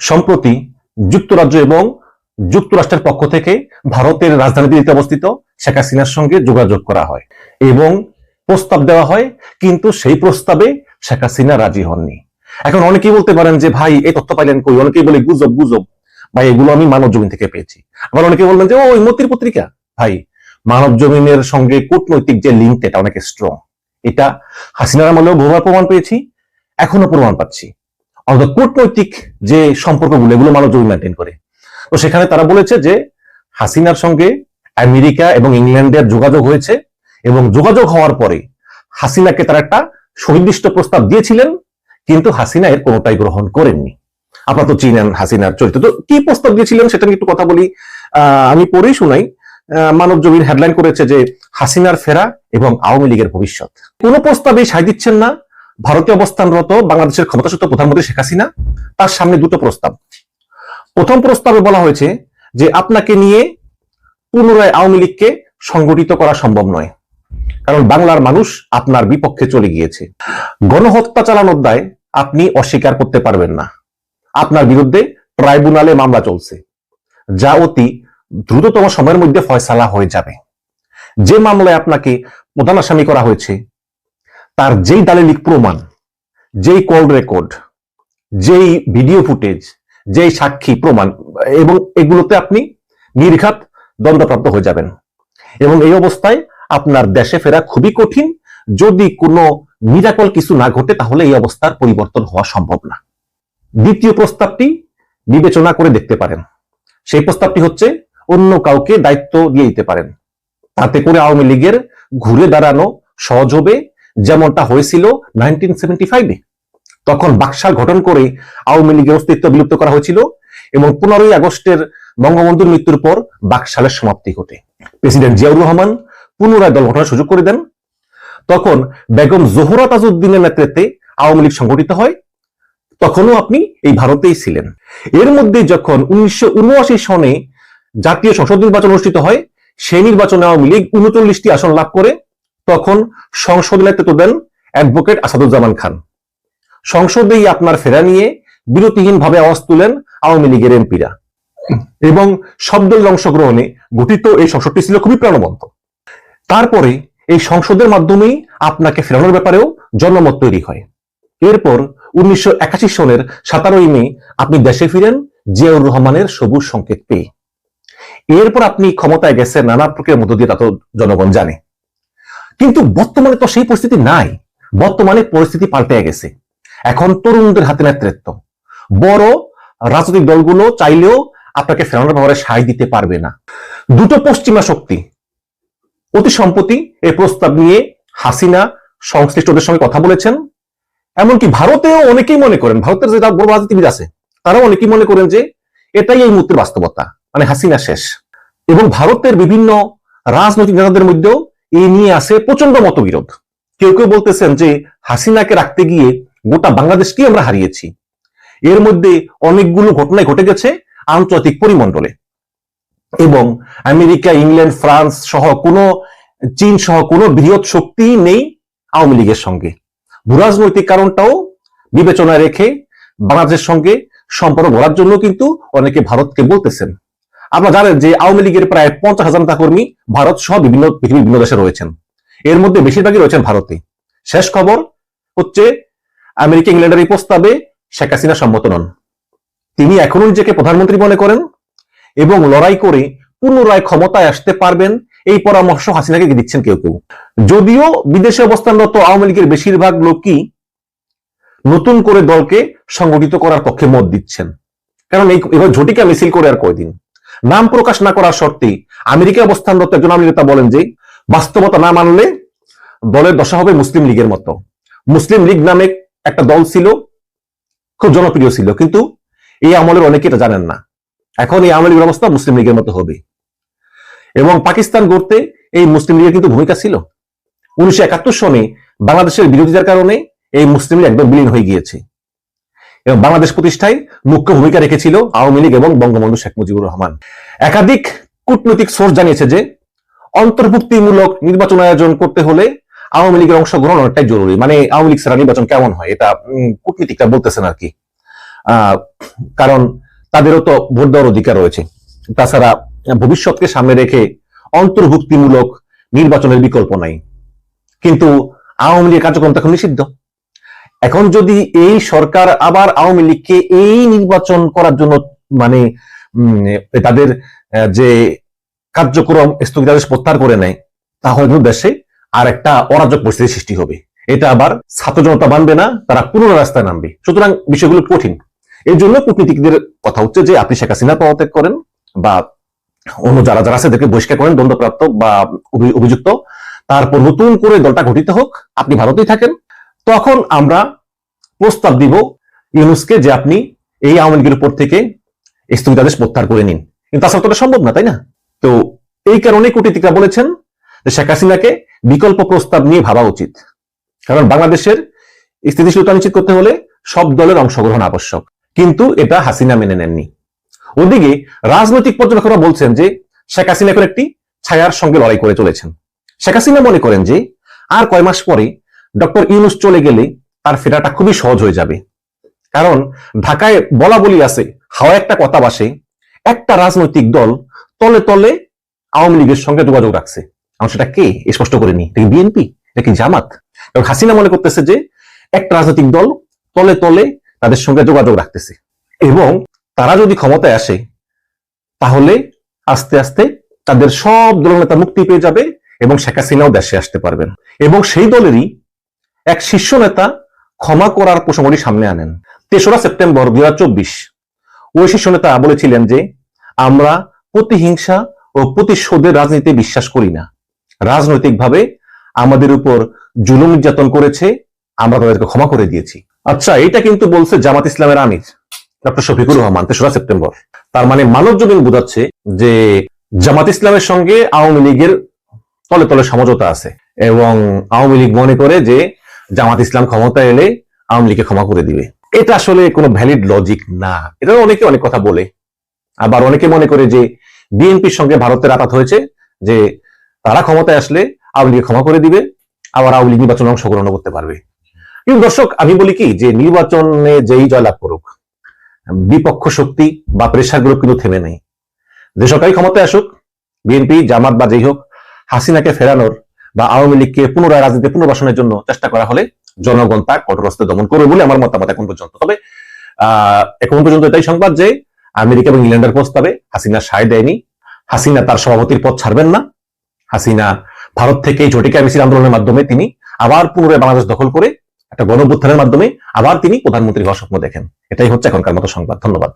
সম্প্রতি যুক্তরাজ্য এবং যুক্তরাষ্ট্রের পক্ষ থেকে ভারতের রাজধানী দিল্লিতে অবস্থিত শেখ হাসিনার সঙ্গে যোগাযোগ করা হয় এবং প্রস্তাব দেওয়া হয়, কিন্তু সেই প্রস্তাবে শেখ হাসিনা রাজি হননি। এখন অনেকেই বলতে পারেন যে, ভাই, এই তথ্য পাইলেন কই? অনেকেই বলে, গুজব গুজব। ভাই, এগুলো আমি মানব জমিন থেকে পেয়েছি। আবার অনেকে বললেন যে ওই মতির পত্রিকা? ভাই, মানব জমিনের সঙ্গে কূটনৈতিক যে লিঙ্ক এটা অনেক স্ট্রং এটা হাসিনার আমলেও বহুবার প্রমাণ পেয়েছি, এখনও প্রমাণ পাচ্ছি। অর্থাৎ কূটনৈতিক যে সম্পর্কগুলো, এগুলো মানব জমিন মেনটেন করে। তো সেখানে তারা বলেছে যে হাসিনার সঙ্গে আমেরিকা এবং ইংল্যান্ডের যোগাযোগ হয়েছে এবং যোগাযোগ হওয়ার পরে হাসিনাকে তারা একটা সুনির্দিষ্ট প্রস্তাব দিয়েছিলেন, কিন্তু হাসিনা এর কোনোটাই গ্রহণ করেননি। আপনারা তো চিনেন হাসিনার চরিত্র। তো কি প্রস্তাব দিয়েছিলেন সেটা নিয়ে একটু কথা বলি। আমি পড়েই শুনাই। মানব জমির হেডলাইন করেছে যে হাসিনার ফেরা এবং আওয়ামী লীগের ভবিষ্যৎ। কোন প্রস্তাবে সাই দিচ্ছেন না। ভারতীয় অবস্থানরত বাংলাদেশের ক্ষমতাচ্যুত প্রধানমন্ত্রী শেখ হাসিনা, তার সামনে দুটো প্রস্তাব। প্রথম প্রস্তাবে বলা হয়েছে যে আপনাকে নিয়ে পুনরায় আওয়ামী লীগকে সংগঠিত করা সম্ভব নয়, কারণ বাংলার মানুষ আপনার বিপক্ষে চলে গিয়েছে। গণহত্যা চালানোর দায় আপনি অস্বীকার করতে পারবেন না। আপনার বিরুদ্ধে ট্রাইব্যুনালে মামলা চলছে, যা অতি দ্রুততম সময়ের মধ্যে ফয়সালা হয়ে যাবে। যে মামলায় আপনাকে প্রধান আসামি করা হয়েছে তার যেই দালিলিক প্রমাণ, যেই কল রেকর্ড যেই ভিডিও ফুটেজ যেই সাক্ষী প্রমাণ, এবং এগুলোতে আপনি নির্ঘাত দণ্ডপ্রাপ্ত হয়ে যাবেন। এবং এই অবস্থায় আপনার দেশে ফেরা খুবই কঠিন। যদি কোনো মিরাকল কিছু না ঘটে, তাহলে এই অবস্থার পরিবর্তন হওয়া সম্ভব না। দ্বিতীয় প্রস্তাবটি বিবেচনা করে দেখতে পারেন। সেই প্রস্তাবটি হচ্ছে, অন্য কাউকে দায়িত্ব দিয়ে দিতে পারেন। তাতে করে আওয়ামী লীগের ঘুরে দাঁড়ানো সহজ হবে। যেমনটা হয়েছিল নাইনটিন সেভেন্টি ফাইভে তখন বাকশাল গঠন করে আওয়ামী লীগের অস্তিত্ব বিলুপ্ত করা হয়েছিল এবং পনেরোই আগস্টের বঙ্গবন্ধুর মৃত্যুর পর বাকশালের সমাপ্তি ঘটে। প্রেসিডেন্ট জিয়াউর রহমান পুনরায় দল গঠনের সুযোগ করে দেন। তখন বেগম জোহরা তাজউদ্দিনের নেতৃত্বে আওয়ামী লীগ সংগঠিত হয়। তখনও আপনি এই ভারতেই ছিলেন। এর মধ্যে যখন উনিশশো উনআশি সনে জাতীয় সংসদ নির্বাচন অনুষ্ঠিত হয়, সেই নির্বাচনে আওয়ামী লীগ উনচল্লিশটি আসন লাভ করে। তখন সংসদ নেতৃত্ব দেন অ্যাডভোকেট আসাদুজ্জামান খান। সংসদেই আপনার ফেরা নিয়ে বিরতিহীন ভাবে আওয়াজ তুলেন আওয়ামী লীগের এমপিরা। এবং সব দলের অংশগ্রহণে গঠিত এই সংসদটি ছিল খুবই প্রাণবন্ত। তারপরে এই সংসদের মাধ্যমেই আপনাকে ফেরানোর ব্যাপারেও জনমত তৈরি হয়। এরপর উনিশশো একাশি সনের সাতারোই মে আপনি দেশে ফিরেন জিয়াউর রহমানের সবুজ সংকেত পেয়ে। এরপর আপনি ক্ষমতায় গেছেন নানা প্রক্রিয়ার মধ্য দিয়ে তো জনগণ জানে। কিন্তু বর্তমানে তো সেই পরিস্থিতি নাই। বর্তমানে পরিস্থিতি পাল্টে গেছে। এখন তরুণদের হাতে নেতৃত্ব। বড় রাজনৈতিক দলগুলো চাইলেও আপনাকে ফেরানোর ব্যাপারে সায় দিতে পারবে না। দুটো পশ্চিমা শক্তি, অতি সম্প্রতি এই প্রস্তাব নিয়ে হাসিনা সংশ্লিষ্টদের সঙ্গে কথা বলেছেন। এমনকি ভারতেও অনেকেই মনে করেন, ভারতের যে বড় রাজনীতিবিদ আছে, তারাও অনেকেই মনে করেন যে এটাই এই মুহূর্তের বাস্তবতা মানে হাসিনা শেষ। এবং ভারতের বিভিন্ন রাজনৈতিক নেতাদের মধ্যেও এই নিয়ে আছে প্রচণ্ড মতবিরোধ। কেউ কেউ বলতেছেন যে হাসিনাকে রাখতে গিয়ে গোটা বাংলাদেশকেই আমরা হারিয়েছি। এর মধ্যে অনেকগুলো ঘটনাই ঘটে গেছে আন্তর্জাতিক পরিমণ্ডলে। এবং আমেরিকা, ইংল্যান্ড, ফ্রান্স সহ কোনো, চীন সহ কোনো বৃহৎ শক্তি নেই আওয়ামী লীগের সঙ্গে। ভূরাজনৈতিক কারণটাও বিবেচনায় রেখে বাংলাদেশের সঙ্গে সম্পর্ক গড়ার জন্য কিন্তু অনেকে ভারতকে বলতেছেন। আপনারা জানেন যে আওয়ামী লীগের প্রায় পঞ্চাশ হাজার নেতা কর্মী ভারত সহ বিভিন্ন পৃথিবীর বিভিন্ন দেশে রয়েছেন। এর মধ্যে বেশিরভাগই রয়েছেন ভারতে। শেষ খবর হচ্ছে, আমেরিকা ইংল্যান্ডের এই প্রস্তাবে শেখ হাসিনা সম্মত নন। তিনি এখনও নিজেকে প্রধানমন্ত্রী মনে করেন এবং লড়াই করে পুনরায় ক্ষমতায় আসতে পারবেন, এই পরামর্শ হাসিনাকে দিচ্ছেন কেউ কেউ। যদিও বিদেশে অবস্থানরত আওয়ামী লীগের বেশিরভাগ লোকই নতুন করে দলকে সংগঠিত করার পক্ষে মত দিচ্ছেন। কারণ এই এবার ঝটিকা মিছিল করে আর কয়দিন? নাম প্রকাশ না করার শর্তে আমেরিকায় অবস্থানরত একজন নেতা বলেন যে, বাস্তবতা না মানলে দলের দশা হবে মুসলিম লীগের মতো। মুসলিম লীগ নামে একটা দল ছিল, খুব জনপ্রিয় ছিল, কিন্তু এই আমলের অনেকে এটা জানেন না। এখন এই আওয়ামী লীগের অবস্থা মুসলিম লীগের মতো হবে। এবং পাকিস্তান গড়তে এই মুসলিম লীগের কিন্তু ভূমিকা ছিল। উনিশশো একাত্তর সনে বাংলাদেশের বিরোধিতার কারণে এই মুসলিম লীগ একদম বিলীন হয়ে গিয়েছে। এবং বাংলাদেশ প্রতিষ্ঠায় মুখ্য ভূমিকা রেখেছিল আওয়ামী লীগ এবং বঙ্গবন্ধু শেখ মুজিবুর রহমান। একাধিক কূটনৈতিক সোর্স জানিয়েছে যে, অন্তর্ভুক্তিমূলক নির্বাচন আয়োজন করতে হলে আওয়ামী লীগের অংশগ্রহণ অনেকটাই জরুরি। মানে আওয়ামী লীগ ছাড়া নির্বাচন কেমন হয়? এটা কূটনীতিকরা বলতেছেন আর কি। কারণ তাদেরও তো ভোট দেওয়ার অধিকার রয়েছে। তাছাড়া ভবিষ্যৎকে সামনে রেখে অন্তর্ভুক্তিমূলক নির্বাচনের বিকল্প নাই। কিন্তু আওয়ামী লীগের কার্যক্রম তখন নিষিদ্ধ। এখন যদি এই সরকার আবার আওয়ামী লীগকে এই নির্বাচন করার জন্য মানে তাদের যে কার্যক্রম স্থগিতাদেশ প্রত্যাহার করে নেয়, তাহলে দেশে আর একটা অরাজক পরিস্থিতি সৃষ্টি হবে। এটা আবার ছাত্র জনতা মানবে না, তারা পুনরায় রাস্তায় নামবে। সুতরাং বিষয়গুলো কঠিন। এই জন্য কূটনীতিকদের কথা হচ্ছে যে, আপনি শেখ হাসিনা পদত্যাগ করেন বা অন্য যারা যারা আছে তাদেরকে বহিষ্কার করেন দণ্ডপ্রাপ্ত বা অভিযুক্ত। তারপর নতুন করে দলটা গঠিত হোক, আপনি ভারতেই থাকেন। তখন আমরা প্রস্তাব দিব ইউনুসকে যে আপনি এই আওয়ামী লীগের উপর থেকে স্থগিতাদেশ প্রত্যাহার করে নিন। কিন্তু তাছাড়া তো সম্ভব না, তাই না? তো এই কারণে কূটনীতিকরা বলেছেন যে শেখ হাসিনাকে বিকল্প প্রস্তাব নিয়ে ভাবা উচিত। কারণ বাংলাদেশের স্থিতিশীলতা নিশ্চিত করতে হলে সব দলের অংশগ্রহণ আবশ্যক। কিন্তু এটা হাসিনা মেনে নেননি। ওদিকে রাজনৈতিক পর্যবেক্ষকরা বলছেন যে শেখ হাসিনা এখন একটি ছায়ার সঙ্গে লড়াই করে চলেছেন। শেখ হাসিনা মনে করেন যে আর কয় মাস পরে ডক্টর ইউনুস চলে গেলে তার ফেরাটা খুবই সহজ হয়ে যাবে। কারণ ঢাকায় বলা বলি আছে, হাওয়া একটা কথা বাসে, একটা রাজনৈতিক দল তলে তলে আওয়ামী লীগের সঙ্গে যোগাযোগ রাখছে। এখন সেটা কে? স্পষ্ট করেনি এটা বিএনপি? এটা কি জামাত? এবং হাসিনা মনে করতেছে যে একটা রাজনৈতিক দল তলে তলে তাদের সঙ্গে যোগাযোগ রাখতেছে। এবং তারা যদি ক্ষমতায় আসে, তাহলে আস্তে আস্তে তাদের সব দলনেতা মুক্তি পেয়ে যাবে এবং শেখ হাসিনাও দেশে আসতে পারবেন। এবং সেই দলেরই এক শীর্ষ নেতা ক্ষমা করার প্রসঙ্গটি সামনে আনেন। তেসরা সেপ্টেম্বর দুই ওই শীর্ষ নেতা বলেছিলেন যে, আমরা প্রতিহিংসা ও প্রতিশোধের রাজনীতি বিশ্বাস করি না। রাজনৈতিকভাবে আমাদের উপর জুলুম নির্যাতন করেছে, আমরা তাদেরকে ক্ষমা করে দিয়েছি। আচ্ছা এটা কিন্তু বলছে জামাত ইসলামের আমির, ডক্টর শফিকুর রহমান, তেসরা সেপ্টেম্বর। তার মানে মানব জমিন বোঝাচ্ছে যে, জামাত ইসলামের সঙ্গে আওয়ামী লীগের তলে তলে সমঝোতা আছে এবং আওয়ামী লীগ মনে করে যে জামাত ইসলাম ক্ষমতা এলে আওয়ামী লীগকে ক্ষমা করে দিবে। এটা আসলে কোনো ভ্যালিড লজিক না। এটা অনেকে অনেক কথা বলে। আবার অনেকে মনে করে যে বিএনপির সঙ্গে ভারতের আঘাত হয়েছে যে তারা ক্ষমতায় আসলে আওয়ামী লীগ ক্ষমা করে দিবে, আবার আওয়ামী লীগ নির্বাচনে অংশগ্রহণ করতে পারবে। কিন্তু দর্শক, আমি বলি কি যে নির্বাচনে যেই জয়লাভ করুক, বিপক্ষ শক্তি বা প্রেশারগুলো কিন্তু থেমে নেই। যে সরকারি ক্ষমতায় আসুক, বিএনপি, জামাত বা যেই হোক, হাসিনাকে ফেরানোর বা আওয়ামী লীগকে পুনরায় রাজনীতি পুনর্বাসনের জন্য চেষ্টা করা হলে জনগণ তা কঠোরস্তে দমন করবে বলে আমার মতামত এখন পর্যন্ত। তবে এখন পর্যন্ত এটাই সংবাদ যে আমেরিকা এবং ইংল্যান্ডের প্রস্তাবে হাসিনা সায় দেয়নি। হাসিনা তার সভাপতির পদ ছাড়বেন না। হাসিনা ভারত থেকে এই ঝটিকা মিছিল আন্দোলনের মাধ্যমে তিনি আবার পুনরায় বাংলাদেশ দখল করে একটা গণভ্যুত্থানের মাধ্যমে আবার তিনি প্রধানমন্ত্রী হওয়ার স্বপ্ন দেখেন। এটাই হচ্ছে এখনকার মতো সংবাদ। ধন্যবাদ।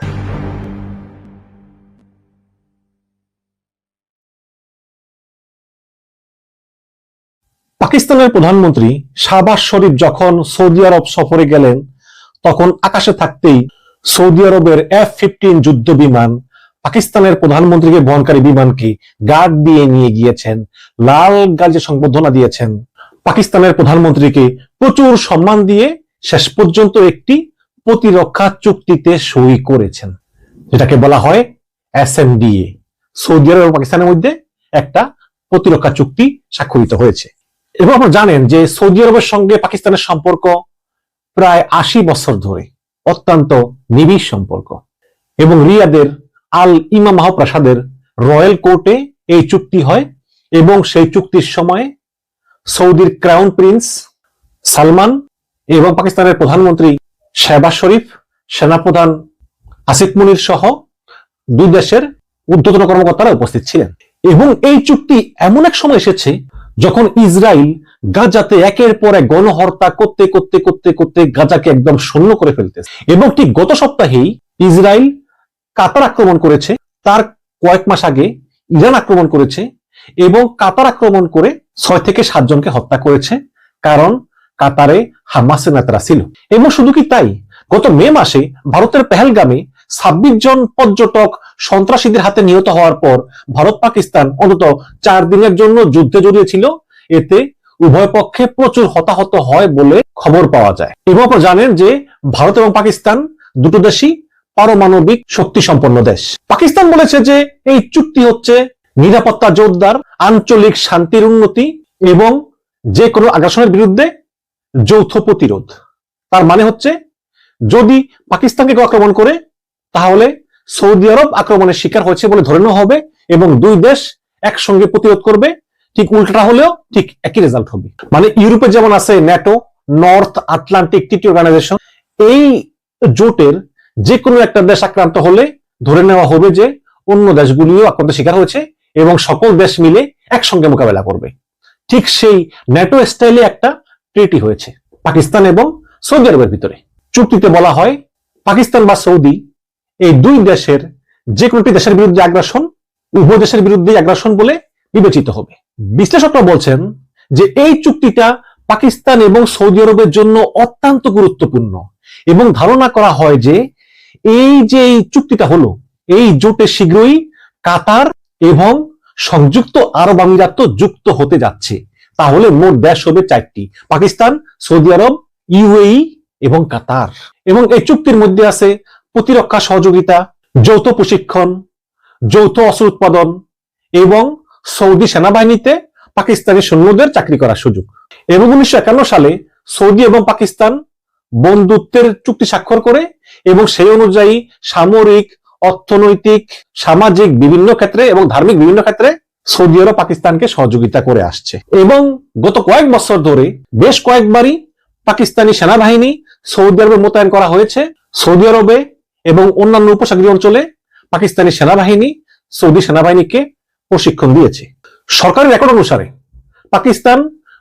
পাকিস্তানের প্রধানমন্ত্রী শাহবাজ শরীফ যখন সৌদি আরব সফরে গেলেন, তখন আকাশে থাকতেই সৌদি আরবের এফ ফিফটিন যুদ্ধ বিমান পাকিস্তানের প্রধানমন্ত্রীকে বহনকারী বিমানকে গার্ড দিয়ে নিয়ে গিয়েছেন, লাল গাজে সংবর্ধনা দিয়েছেন। পাকিস্তানের প্রধানমন্ত্রীকে প্রচুর সম্মান দিয়ে শেষ পর্যন্ত একটি প্রতিরক্ষা চুক্তিতে সই করেছেন, যেটাকে বলা হয় এসএমডিএ সৌদি আরব পাকিস্তানের মধ্যে একটা প্রতিরক্ষা চুক্তি স্বাক্ষরিত হয়েছে। এবং আপনারা জানেন যে সৌদি আরবের সঙ্গে পাকিস্তানের সম্পর্ক প্রায় আশি বছর ধরে অত্যন্ত নিবিড় সম্পর্ক। এবং রিয়াদের আল ইমা মহাপ্রাসাদের রয়্যাল কোর্টে এই চুক্তি হয় এবং সেই চুক্তির সময় সৌদির ক্রাউন প্রিন্স সালমান এবং পাকিস্তানের প্রধানমন্ত্রী শেহবাজ শরীফ, সেনাপ্রধান আসিফ মুনির সহ দুই দেশের ঊর্ধ্বতন কর্মকর্তারা উপস্থিত ছিলেন। এবং এই চুক্তি এমন এক সময় এসেছে যখন ইসরায়েল গাজাতে একের পর এক গণহত্যা করতে করতে করতে করতে গাজাকে একদম শূন্য করে ফেলতেছে। এবং ঠিক গত সপ্তাহেই ইসরায়েল কাতার আক্রমণ করেছে, তার কয়েক মাস আগে ইরান আক্রমণ করেছে এবং কাতার আক্রমণ করে ছয় থেকে সাতজনকে হত্যা করেছে, কারণ কাতারে হামাসের নেতারা ছিল। এবং শুধু কি তাই, গত মে মাসে ভারতের পেহেলগামে ছাব্বিশ জন পর্যটক সন্ত্রাসীদের হাতে নিহত হওয়ার পর ভারত পাকিস্তান অন্তত চার দিনের জন্য যুদ্ধে জড়িয়েছিল। এতে উভয় পক্ষে প্রচুর হতাহত হয় বলে খবর পাওয়া যায়। এবং জানেন যে ভারত এবং পাকিস্তান দুটো দেশই পারমাণবিক শক্তি সম্পন্ন দেশ। পাকিস্তান বলেছে যে এই চুক্তি হচ্ছে নিরাপত্তা জোরদার, আঞ্চলিক শান্তির উন্নতি এবং যে কোনো আগ্রাসনের বিরুদ্ধে যৌথ প্রতিরোধ। তার মানে হচ্ছে যদি পাকিস্তানকে আক্রমণ করে তাহলে সৌদি আরব আক্রমণের শিকার হয়েছে বলে ধরে নেওয়া হবে এবং দুই দেশ একসঙ্গে প্রতিরোধ করবে। ঠিক উল্টাটা হলেও ঠিক একই রেজাল্ট হবে। মানে ইউরোপে যেমন আছে ন্যাটো নর্থ আটলান্টিক টিটি অর্গানাইজেশন এই জোটের যে কোনো একটা দেশ আক্রান্ত হলে ধরে নেওয়া হবে যে অন্য দেশগুলিও আক্রান্ত শিকার হয়েছে এবং সকল দেশ মিলে একসঙ্গে মোকাবেলা করবে। ঠিক সেই ন্যাটো স্টাইলে একটা ট্রিটি হয়েছে, পাকিস্তান এবং সৌদি আরবের ভিতরে। চুক্তিতে বলা হয় পাকিস্তান বা সৌদি এই দুই দেশের যে কোনোটি দেশের বিরুদ্ধে আগ্রাসন উভয় দেশের বিরুদ্ধে আগ্রাসন বলে বিবেচিত হবে। বিশ্লেষকরা বলছেন যে এই চুক্তিটা পাকিস্তান এবং সৌদি আরবের জন্য অত্যন্ত গুরুত্বপূর্ণ এবং ধারণা করা হয় যে এই যে এই চুক্তিটা হলো, এই জোটে শীঘ্রই কাতার এবং সংযুক্ত আরব আমিরাত যুক্ত হতে যাচ্ছে। তাহলে মোট দেশ হবে চারটি, পাকিস্তান, সৌদি আরব, ইউএই এবং কাতার। এবং এই চুক্তির মধ্যে আছে প্রতিরক্ষা সহযোগিতা, যৌথ প্রশিক্ষণ, যৌথ অস্ত্র উৎপাদন এবং সৌদি সেনাবাহিনীতে পাকিস্তানি সৈন্যদের চাকরি করার সুযোগ। এবং উনিশশো একান্ন সালে সৌদি এবং পাকিস্তান বন্ধুত্বের চুক্তি স্বাক্ষর করে এবং সেই অনুযায়ী সামরিক, অর্থনৈতিক, সামাজিক বিভিন্ন ক্ষেত্রে এবং ধার্মিক বিভিন্ন ক্ষেত্রে সৌদি আরব পাকিস্তানকে সহযোগিতা করে আসছে। এবং গত কয়েক বছর ধরে বেশ কয়েকবারই পাকিস্তানি সেনাবাহিনী সৌদি আরবে মোতায়েন করা হয়েছে। সৌদি আরবে এবং অন্যান্য উপসাগরীয় অঞ্চলে পাকিস্তানি সেনাবাহিনী, সৌদি সেনাবাহিনীকে প্রশিক্ষণ দিয়েছে। সরকারি রেকর্ড অনুসারে পাকিস্তান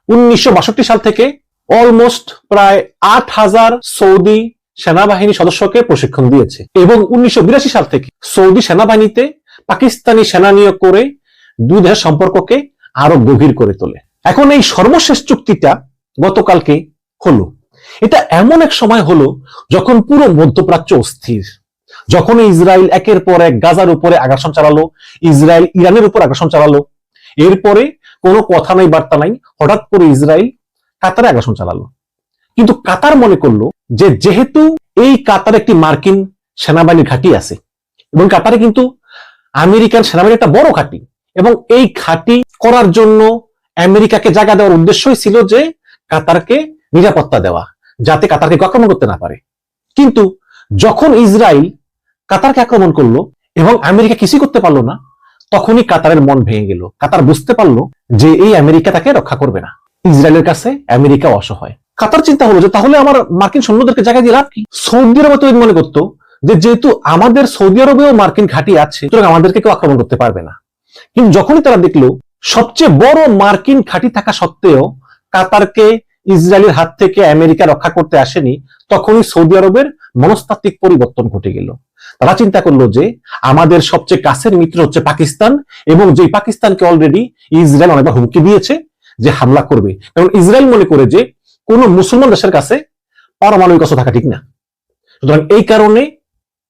উনিশশো বাষট্টি সাল থেকে অলমোস্ট প্রায় আট হাজার সৌদি সেনাবাহিনী সদস্যকে প্রশিক্ষণ দিয়েছে এবং উনিশশো বিরাশি সাল থেকে সৌদি সেনাবাহিনীতে পাকিস্তানি সেনা নিয়োগ করে দুই দেশের সম্পর্ককে আরও গভীর করে তোলে। এখন এই সর্বশেষ চুক্তিটা গতকালকে হলো। এটা এমন এক সময় হলো যখন পুরো মধ্যপ্রাচ্য অস্থির। যখন ইসরায়েল একের পর এক গাজার উপরে আগ্রাসন চালালো, ইসরায়েল ইরানের উপর আগ্রাসন চালালো। এরপরে কোনো কথা নাই, বার্তা নাই, হঠাৎ করে ইসরায়েল কাতারে আগ্রাসন চালালো। কিন্তু কাতার মনে করল যে যেহেতু এই কাতার একটি মার্কিন সেনাবাহিনীর ঘাঁটি আছে এবং কাতারে কিন্তু আমেরিকান সেনাবাহিনীর একটা বড় ঘাঁটি এবং এই ঘাঁটি করার জন্য আমেরিকাকে জায়গা দেওয়ার উদ্দেশ্যই ছিল যে কাতারকে নিরাপত্তা দেওয়া। যাতে কাতারকে আক্রমণ করতে না পারে। কিন্তু যখন ইসরায়েল কাতারকে আক্রমণ করল এবং আমেরিকা কিছুই করতে পারল না, তখনই কাতারের মন ভেঙে গেল। কাতার বুঝতে পারল যে এই আমেরিকা তাকে রক্ষা করবে না। ইসরায়েলের কাছে আমেরিকা অসহায়। কাতার চিন্তা হলো যে, তাহলে আমার মার্কিন সৈন্যদেরকে জায়গা দিয়ে লাভ কি? সৌদি আরব তো মনে করতো যে, যেহেতু আমাদের সৌদি আরবেও মার্কিন ঘাঁটি আছে, সুতরাং আমাদেরকে কেউ আক্রমণ করতে পারবে না। কিন্তু যখনই তারা দেখল, সবচেয়ে বড় মার্কিন ঘাঁটি থাকা সত্ত্বেও কাতারকে ইসরায়েলের হাত থেকে আমেরিকা রক্ষা করতে আসেনি, তখনই সৌদি আরবের মনস্তাত্ত্বিক পরিবর্তন ঘটে গেল। তারা চিন্তা করল যে আমাদের সবচেয়ে কাছের মিত্র হচ্ছে পাকিস্তান এবং যে পাকিস্তানকে অলরেডি ইসরায়েল অনেকবার হুমকি দিয়েছে যে হামলা করবে। কারণ ইসরায়েল মনে করে যে কোন মুসলমান দেশের কাছে পারমাণবিক অস্ত্র থাকা ঠিক না। সুতরাং এই কারণে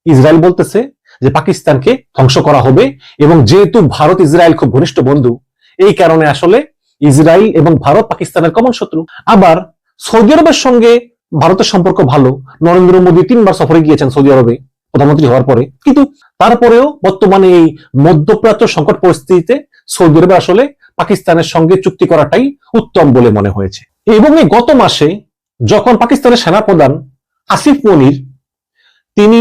ইসরায়েল বলতেছে যে পাকিস্তানকে ধ্বংস করা হবে এবং যেহেতু ভারত ইসরায়েল খুব ঘনিষ্ঠ বন্ধু, এই কারণে আসলে ইসরায়েল এবং ভারত পাকিস্তানের কমন শত্রু। আবার সৌদি আরবের সঙ্গে ভারতের সম্পর্ক ভালো। নরেন্দ্র মোদী তিনবার সফরে গিয়েছেন সৌদি আরবে, প্রধানমন্ত্রী হওয়ার পরে। কিন্তু তারপরেও বর্তমানে এই মধ্যপ্রাচ্য সংকট পরিস্থিতিতে সৌদি আরবে আসলে পাকিস্তানের সঙ্গে চুক্তি করাটাই উত্তম বলে মনে হয়েছে। এবং এই গত মাসে যখন পাকিস্তানের সেনাপ্রধান আসিফ মনির, তিনি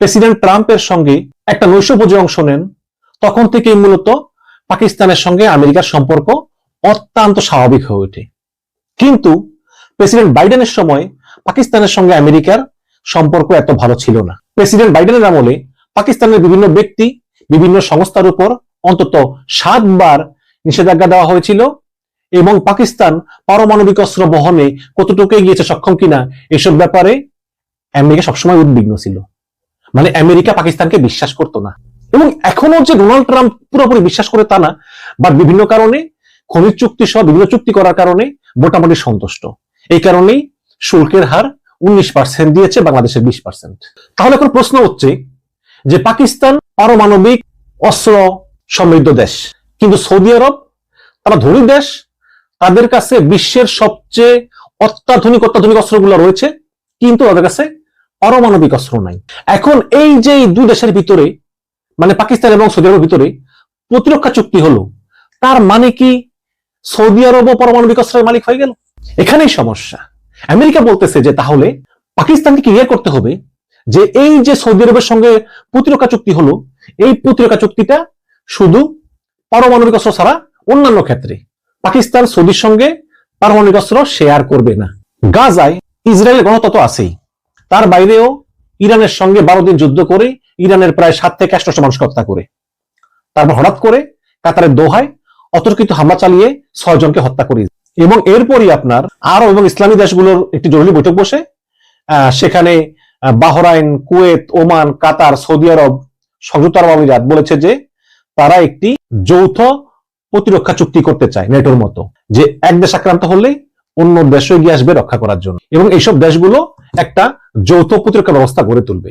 প্রেসিডেন্ট ট্রাম্পের সঙ্গে একটা নৈশভোজে অংশ নেন, তখন থেকেই মূলত পাকিস্তানের সঙ্গে আমেরিকার সম্পর্ক অত্যন্ত স্বাভাবিক হয়ে ওঠে। কিন্তু প্রেসিডেন্ট বাইডেনের সময় পাকিস্তানের সঙ্গে আমেরিকার সম্পর্ক এত ভালো ছিল না। প্রেসিডেন্ট বাইডেনের আমলে পাকিস্তানের বিভিন্ন ব্যক্তি বিভিন্ন সংস্থার উপর অন্তত সাতবার নিষেধাজ্ঞা দেওয়া হয়েছিল এবং পাকিস্তান পারমাণবিক অস্ত্র বহনে কতটুকু গিয়েছে সক্ষম কিনা এসব ব্যাপারে আমেরিকা সবসময় উদ্বিগ্ন ছিল। মানে আমেরিকা পাকিস্তানকে বিশ্বাস করতো না। এবং এখনও যে ডোনাল্ড ট্রাম্প পুরোপুরি বিশ্বাস করে তা না, বা বিভিন্ন কারণে খনিজ চুক্তি সহ বিভিন্ন চুক্তি করার কারণে মোটামুটি সন্তুষ্ট। এই কারণেই শুল্কের হার উনিশ পার্সেন্ট দিয়েছে বাংলাদেশের বিশ পার্সেন্ট তাহলে এখন প্রশ্ন হচ্ছে যে পাকিস্তান পারমাণবিক অস্ত্র সমৃদ্ধ দেশ, কিন্তু সৌদি আরব, তারা ধনী দেশ, তাদের কাছে বিশ্বের সবচেয়ে অত্যাধুনিক অত্যাধুনিক অস্ত্রগুলো রয়েছে, কিন্তু তাদের কাছে পারমাণবিক অস্ত্র নাই। এখন এই যে দুই দেশের ভিতরে মানে পাকিস্তান এবং সৌদি আরবের ভিতরে প্রতিরক্ষা চুক্তি হলো, তার মানে কি সৌদি আরব পারমাণবিক অস্ত্রের মালিক হয়ে গেল। এখানেই সমস্যা। আমেরিকা বলতেছে যে তাহলে পাকিস্তানকে ক্লিয়ার করতে হবে? যে এই যে সৌদি আরবের সঙ্গে প্রতিরক্ষা চুক্তি হলো, এই প্রতিরক্ষা চুক্তিটা শুধু পারমাণবিক অস্ত্র ছাড়া অন্যান্য ক্ষেত্রে। পাকিস্তান সৌদির সঙ্গে পারমাণবিক অস্ত্র শেয়ার করবে না। গাজায় ইসরায়েলের গণতন্ত্র আছেই। তার বাইরেও ইরানের সঙ্গে বারো দিন যুদ্ধ করে ইরানের প্রায় সাত থেকে আটশো মানুষ হত্যা করে। তারপর হঠাৎ করে কাতারের দোহায় অতর্কিত হামলা চালিয়ে ছয় জনকে হত্যা করে এবং এরপরই আপনার আরব এবং ইসলামী দেশগুলোর একটি জরুরি বৈঠক বসে সেখানে Bahrain, Kuwait, Oman, Qatar, Saudi Arab, সংযুক্ত আরব আমিরাত বলেছে যে তারা একটি যৌথ প্রতিরক্ষা চুক্তি করতে চায় নেটোর মতো, যে এক দেশ আক্রান্ত হলে অন্য দেশও এগিয়ে আসবে রক্ষা করার জন্য। এবং এইসব দেশগুলো একটা যৌথ প্রতিরক্ষা ব্যবস্থা গড়ে তুলবে।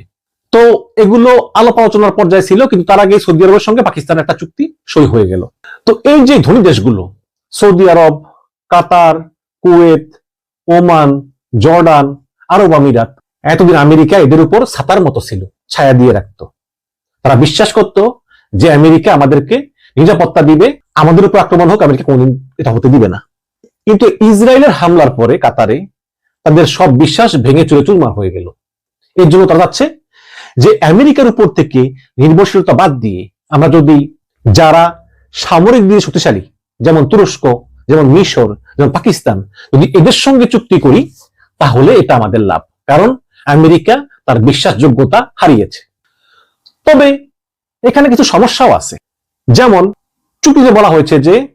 তো এগুলো আলাপ আলোচনার পর্যায়ে ছিল, কিন্তু তার আগে সৌদি আরবের সঙ্গে পাকিস্তানের একটা চুক্তি সই হয়ে গেল। তো এই যে ধনী দেশগুলো, Saudi Arab, Qatar, Kuwait, Oman, Jordan, আরব আমিরাত, এতদিন আমেরিকা এদের উপর ছাতার মতো ছিল, ছায়া দিয়ে রাখতো। তারা বিশ্বাস করত যে আমেরিকা আমাদেরকে নিরাপত্তা দিবে, আমাদের উপর আক্রমণ হোক, আমেরিকা কোনদিন এটা হতে দিবে না। কিন্তু ইসরায়েলের হামলার পরে কাতারে তাদের সব বিশ্বাস ভেঙে চুরে চুরমার হয়ে গেল। এর জন্য তারা যাচ্ছে যে আমেরিকার উপর থেকে নির্ভরশীলতা বাদ দিয়ে আমরা যদি যারা সামরিক দিয়ে শক্তিশালী, যেমন তুরস্ক, যেমন মিশর, যেমন পাকিস্তান, যদি এদের সঙ্গে চুক্তি করি, তাহলে এটা আমাদের লাভ। কারণ আমেরিকা তার বিশ্বাসযোগ্যতা হারিয়েছে। তবে এখানে কিছু সমস্যাও আছে। যেমন চুক্তিতে বলা হয়েছে যে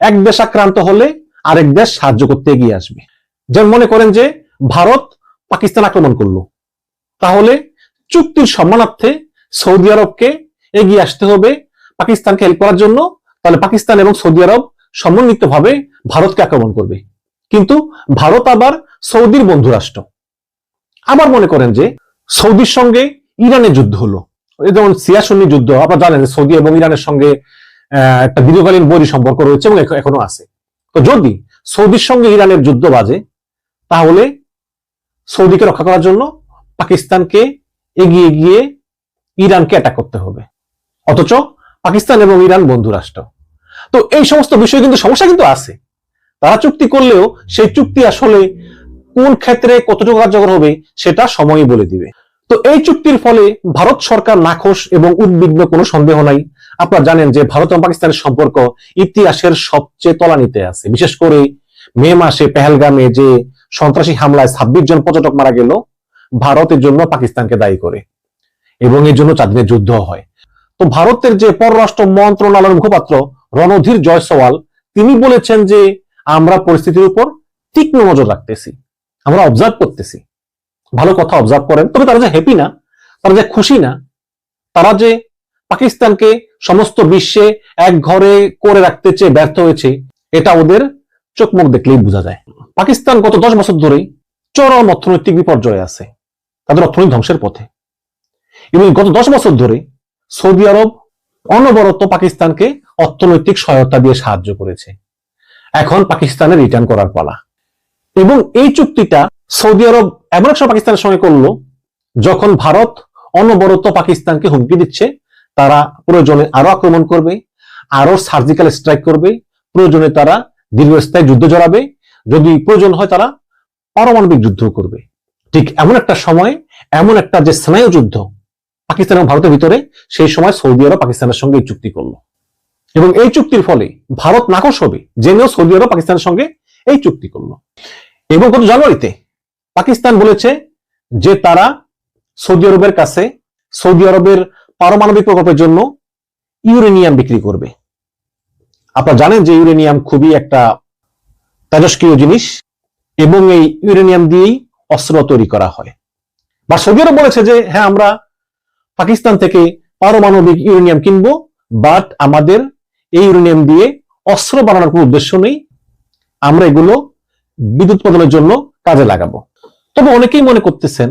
এক দেশ আক্রান্ত হলে আরেক দেশ সাহায্য করতে এগিয়ে আসবে। যেমন মনে করেন যে ভারত পাকিস্তান আক্রমণ করল। তাহলে চুক্তির সম্মানার্থে সৌদি আরবকে এগিয়ে আসতে হবে পাকিস্তানকে হেল্প করার জন্য, তাহলে পাকিস্তান এবং সৌদি আরব সমন্বিতভাবে ভারতকে আক্রমণ করবে। কিন্তু ভারত আবার সৌদির বন্ধু রাষ্ট্র। আবার মনে করেন যে সৌদির সঙ্গে ইরানের যুদ্ধ হলো। যেমন সিয়াসন্নি যুদ্ধ, আপনারা জানেন সৌদি এবং ইরানের সঙ্গে একটা দীর্ঘকালীন বৈরী সম্পর্ক রয়েছে এবং এখ- এখনও আছে। তো যদি সৌদির সঙ্গে ইরানের যুদ্ধ বাজে, তাহলে সৌদিকে রক্ষা করার জন্য পাকিস্তানকে এগিয়ে গিয়ে ইরানকে অ্যাটাক করতে হবে। অথচ পাকিস্তান এবং ইরান বন্ধু রাষ্ট্র। তো এই সমস্ত বিষয়ে কিন্তু সমস্যা কিন্তু আছে। তারা চুক্তি করলেও সেই চুক্তি আসলে কোন ক্ষেত্রে কতটুকু কার্যকর হবে সেটা সময়ই বলে দিবে। তো এই চুক্তির ফলে ভারত সরকার নাখোশ এবং উদ্বিগ্ন কোনো সন্দেহ নাই। আপনারা জানেন যে ভারত এবং পাকিস্তানের সম্পর্ক ইতিহাসের সবচেয়ে তলানিতে আছে। বিশেষ করে মে মাসে পেহেলগামে যে সন্ত্রাসী হামলায় ছাব্বিশ জন পর্যটক মারা গেল ভারতের জন্য পাকিস্তানকে দায়ী করে এবং এর জন্য চার দিনের যুদ্ধ হয়। তো ভারতের যে পররাষ্ট্র মন্ত্রণালয়ের মুখপাত্র রণধীর জয়সওয়াল, তিনি বলেছেন যে আমরা পরিস্থিতির উপর তীক্ষ্ণ নজর রাখতেছি, আমরা অবজার্ভ করতেছি। ভালো কথা অবজার্ভ করেন, তবে তারা যে হ্যাপি না, তারা যে খুশি না, তারা যে পাকিস্তানকে সমস্ত বিশ্বে এক ঘরে করে রাখতে চেয়ে ব্যর্থ হয়েছে, এটা ওদের চোখ মুখ দেখলেই বোঝা যায়। পাকিস্তান গত দশ বছর ধরেই চরম অর্থনৈতিক বিপর্যয়ে আছে। তাদের অর্থনৈতিক ধ্বংসের পথে। এবং গত দশ বছর ধরে সৌদি আরব অনবরত পাকিস্তানকে অর্থনৈতিক সহায়তা দিয়ে সাহায্য করেছে। এখন পাকিস্তানের রিটার্ন করার পালা। এবং এই চুক্তিটা সৌদি আরব এমন এক সময় পাকিস্তানের সঙ্গে করল, যখন ভারত অনবরত পাকিস্তানকে হুমকি দিচ্ছে, তারা প্রয়োজনে আরও আক্রমণ করবে, আরও সার্জিক্যাল স্ট্রাইক করবে, প্রয়োজনে তারা দীর্ঘস্থায়ী যুদ্ধ জড়াবে, যদি প্রয়োজন হয় তারা পারমাণবিক যুদ্ধ করবে। ঠিক এমন একটা সময়, এমন একটা যে স্নায়ু যুদ্ধ পাকিস্তান এবং ভারতের ভিতরে, সেই সময় সৌদি আরব পাকিস্তানের সঙ্গে এই চুক্তি করল। এবং এই চুক্তির ফলে ভারত নাকশ হবে, জেনেও সৌদি আরব পাকিস্তানের সঙ্গে এই চুক্তি করল। এবং গত জানুয়ারিতে পাকিস্তান বলেছে যে তারা সৌদি আরবের কাছে, সৌদি আরবের পারমাণবিক প্রকল্পের জন্য ইউরেনিয়াম বিক্রি করবে। আপনারা জানেন যে ইউরেনিয়াম খুবই একটা তেজস্ক্রিয় জিনিস এবং এই ইউরেনিয়াম দিয়েই অস্ত্র তৈরি করা হয়। বা সৌদি আরব বলেছে যে হ্যাঁ আমরা পাকিস্তান থেকে পারমাণবিক ইউরেনিয়াম কিনবো বাট আমাদের এই ইউরেনিয়াম দিয়ে অস্ত্র বানানোর কোনো উদ্দেশ্য নেই। আমরা এগুলো বিদ্যুৎ উৎপাদনের জন্য কাজে লাগাবো। তবে অনেকেই মনে করতেছেন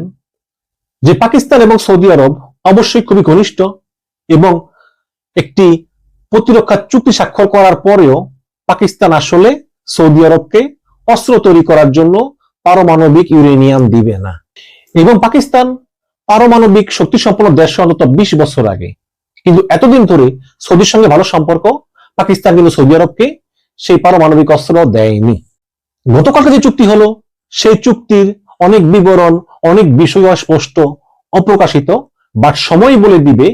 যে, পাকিস্তান এবং সৌদি আরব অবশ্যই খুবই ঘনিষ্ঠ এবং একটি প্রতিরক্ষা চুক্তি স্বাক্ষর করার পরেও পাকিস্তান আসলে সৌদি আরবকে অস্ত্র তৈরি করার জন্য পারমাণবিক ইউরেনিয়াম দিবে না। এবং পাকিস্তান পারমাণবিক শক্তি সম্পন্ন দেশ অন্তত বিশ বছর আগে। কিন্তু এতদিন ধরে সৌদির সঙ্গে ভালো সম্পর্ক, পাকিস্তান কিন্তু সৌদি আরবকে সেই পারমাণবিক অস্ত্র দেয়নি। গতকালকে যে চুক্তি হলো, সেই চুক্তির অনেক বিবরণ, অনেক বিষয় স্পষ্ট, অপ্রকাশিত বাট সময় বলে দিবে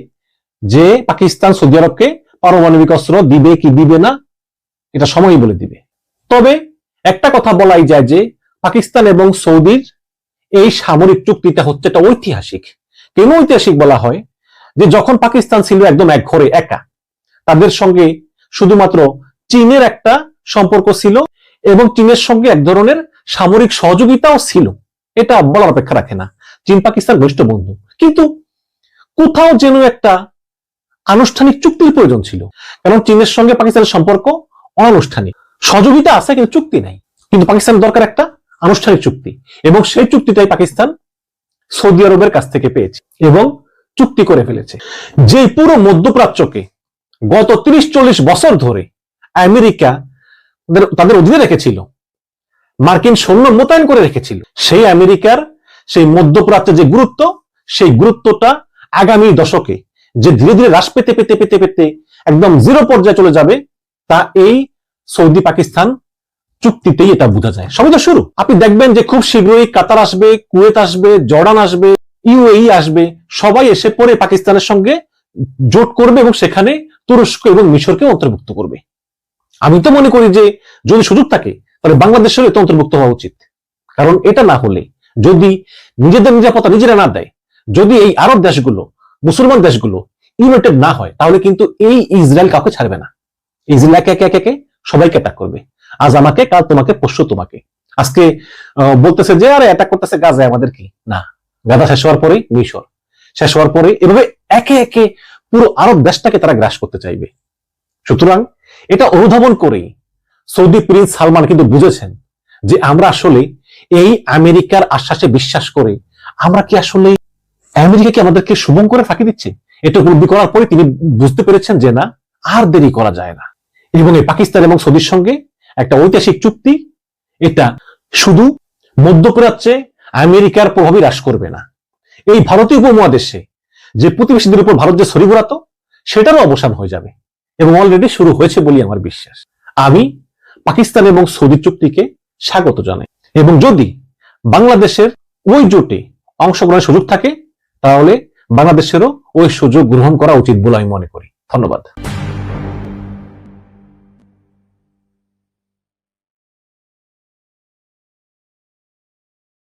যে পাকিস্তান সৌদি আরবকে পারমাণবিক অস্ত্র দিবে কি দিবে না, এটা সময় বলে দিবে। তবে একটা কথা বলাই যায় যে পাকিস্তান এবং সৌদির এই সামরিক চুক্তিটা হচ্ছে একটা ঐতিহাসিক। কেন ঐতিহাসিক বলা হয়? যে যখন পাকিস্তান ছিল একদম এক ঘরে একা, তাদের সঙ্গে শুধুমাত্র চীনের একটা সম্পর্ক ছিল এবং চীনের সঙ্গে এক ধরনের সামরিক সহযোগিতাও ছিল। এটা বলার অপেক্ষা রাখে না। চীন পাকিস্তান ঘনিষ্ঠ বন্ধু। কিন্তু কোথাও যেন একটা আনুষ্ঠানিক চুক্তির প্রয়োজন ছিল। কারণ চীনের সঙ্গে পাকিস্তানের সম্পর্ক অনানুষ্ঠানিক। সহযোগিতা আছে কিন্তু চুক্তি নাই। কিন্তু পাকিস্তানের দরকার একটা আনুষ্ঠানিক চুক্তি। এবং সেই চুক্তিটাই পাকিস্তান সৌদি আরবের কাছ থেকে পেয়েছে এবং চুক্তি করে ফেলেছে। যে পুরো মধ্যপ্রাচ্যকে গত তিরিশ চল্লিশ বছর ধরে আমেরিকা তাদের- অধীনে রেখেছিল, মার্কিন সৈন্য মোতায়েন করে রেখেছিল, সেই আমেরিকার সেই মধ্যপ্রাচ্যের যে গুরুত্ব, সেই গুরুত্বটা আগামী দশকে যে ধীরে ধীরে হ্রাস পেতে পেতে পেতে পেতে একদম জিরো পর্যায়ে চলে যাবে, তা এই সৌদি পাকিস্তান চুক্তিতেই এটা বোঝা যায়। সবই তো শুরু। আপনি দেখবেন যে খুব শীঘ্রই কাতার আসবে, কুয়েত আসবে, জর্ডান আসবে, ইউএই আসবে। সবাই এসে পরে পাকিস্তানের সঙ্গে জোট করবে এবং সেখানে তুরস্ক এবং মিশরকে অন্তর্ভুক্ত করবে। আমি তো মনে করি যে যদি সুযোগ থাকে, তাহলে বাংলাদেশেরও এতে অন্তর্ভুক্ত হওয়া উচিত। কারণ এটা না হলে, যদি নিজেদের নিরাপত্তা নিজেরা না দেয়, যদি এই আরব দেশগুলো, মুসলমান দেশগুলো ইউনাইটেড না হয়, তাহলে কিন্তু এই ইসরায়েল কাউকে ছাড়বে না। ইসরায়েল একে একে একে সবাইকে অ্যাটাক করবে। আজ আমাকে, কাল তোমাকে, পরশু তোমাকে। আজকে বলতেছে যে, আরে অ্যাটাক করতেছে গাজায়, আমাদের কি? না। গাজা শেষ হওয়ার পরেই মিশর। শেষ হওয়ার পরে এভাবে একে একে পুরো আরব দেশটাকে তারা গ্রাস করতে চাইবে। সুতরাং এটা অনুধাবন করেই সৌদি প্রিন্স সালমান কিন্তু বুঝেছেন যে আমরা আসলে এই আমেরিকার আশ্বাসে বিশ্বাস করে আমরা কি আসলে আমেরিকা কি আমাদেরকে শুভম করে ফাঁকি দিচ্ছে? এটা উপলব্ধি করার পরে তিনি বুঝতে পেরেছেন যে না, আর দেরি করা যায় না। এবং এই পাকিস্তান এবং সৌদির সঙ্গে একটা ঐতিহাসিক চুক্তি, এটা শুধু মধ্যপ্রাচ্যে আমেরিকার প্রভাবই হ্রাস করবে না। এই ভারতীয় উপমহাদেশে যে প্রতিবেশীদের উপর ভারত যে ছড়ি ঘোরাতো সেটারও অবসান হয়ে যাবে এবং অলরেডি শুরু হয়েছে বলে আমার বিশ্বাস। আমি পাকিস্তান এবং সৌদি চুক্তিকে স্বাগত জানাই। এবং যদি বাংলাদেশের ওই জোটে অংশগ্রহণের সুযোগ থাকে, তাহলে বাংলাদেশেরও ওই সুযোগ গ্রহণ করা উচিত বলে আমি মনে করি। ধন্যবাদ।